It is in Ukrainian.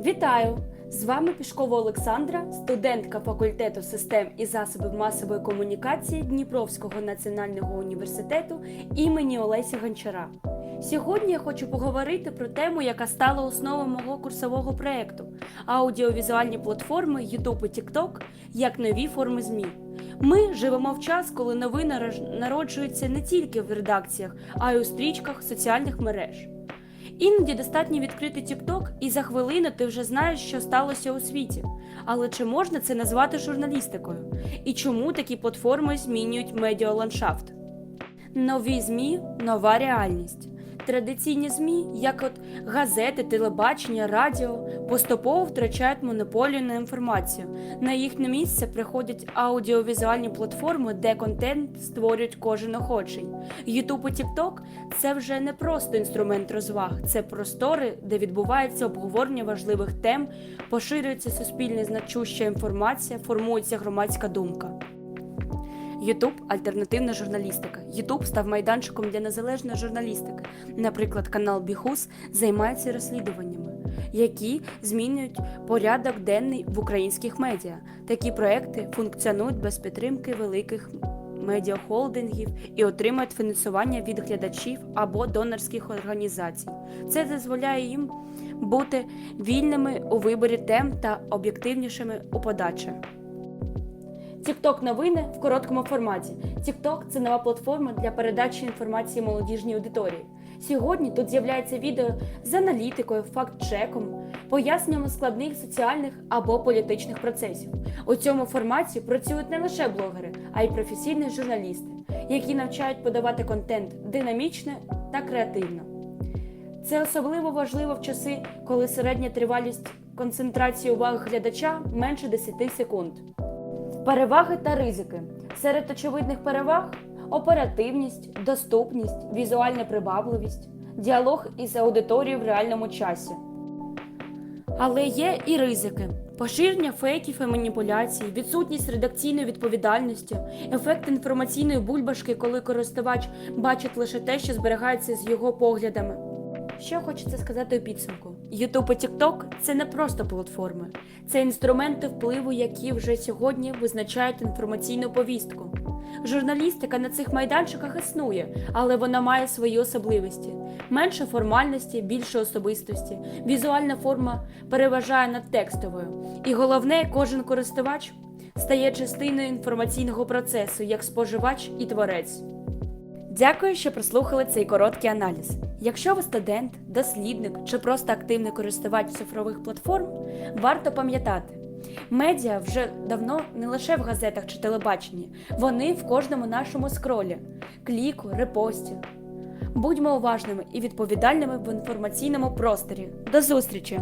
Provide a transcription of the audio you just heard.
Вітаю! З вами Пішкова Олександра, студентка факультету систем і засобів масової комунікації Дніпровського національного університету імені Олеся Гончара. Сьогодні я хочу поговорити про тему, яка стала основою мого курсового проєкту аудіовізуальні платформи YouTube і TikTok як нові форми ЗМІ. Ми живемо в час, коли новини народжуються не тільки в редакціях, а й у стрічках соціальних мереж. Іноді достатньо відкрити TikTok, і за хвилину ти вже знаєш, що сталося у світі. Але чи можна це назвати журналістикою? І чому такі платформи змінюють медіаландшафт? Нові ЗМІ нова реальність. Традиційні ЗМІ, як от газети, телебачення, радіо, поступово втрачають монополію на інформацію. На їхнє місце приходять аудіовізуальні платформи, де контент створюють кожен охочий. YouTube і TikTok – це вже не просто інструмент розваг, це простори, де відбувається обговорення важливих тем, поширюється суспільна значуща інформація, формується громадська думка. Ютуб альтернативна журналістика. Ютуб став майданчиком для незалежної журналістики. Наприклад, канал Біхус займається розслідуваннями, які змінюють порядок денний в українських медіа. Такі проекти функціонують без підтримки великих медіахолдингів і отримують фінансування від глядачів або донорських організацій. Це дозволяє їм бути вільними у виборі тем та об'єктивнішими у подачі. TikTok новини в короткому форматі. TikTok – це нова платформа для передачі інформації молодіжній аудиторії. Сьогодні тут з'являється відео з аналітикою, факт-чеком, поясненням складних соціальних або політичних процесів. У цьому форматі працюють не лише блогери, а й професійні журналісти, які навчають подавати контент динамічно та креативно. Це особливо важливо в часи, коли середня тривалість концентрації уваги глядача менше 10 секунд. Переваги та ризики. Серед очевидних переваг оперативність, доступність, візуальна привабливість, діалог із аудиторією в реальному часі. Але є і ризики: поширення фейків і маніпуляцій, відсутність редакційної відповідальності, ефект інформаційної бульбашки, коли користувач бачить лише те, що зберігається з його поглядами. Що хочеться сказати у підсумку? YouTube і TikTok – це не просто платформи, це інструменти впливу, які вже сьогодні визначають інформаційну повістку. Журналістика на цих майданчиках існує, але вона має свої особливості: менше формальності, більше особистості. Візуальна форма переважає над текстовою. І головне, кожен користувач стає частиною інформаційного процесу як споживач і творець. Дякую, що прослухали цей короткий аналіз. Якщо ви студент, дослідник чи просто активний користувач цифрових платформ, варто пам'ятати. Медіа вже давно не лише в газетах чи телебаченні, вони в кожному нашому скролі, кліку, репості. Будьмо уважними і відповідальними в інформаційному просторі. До зустрічі!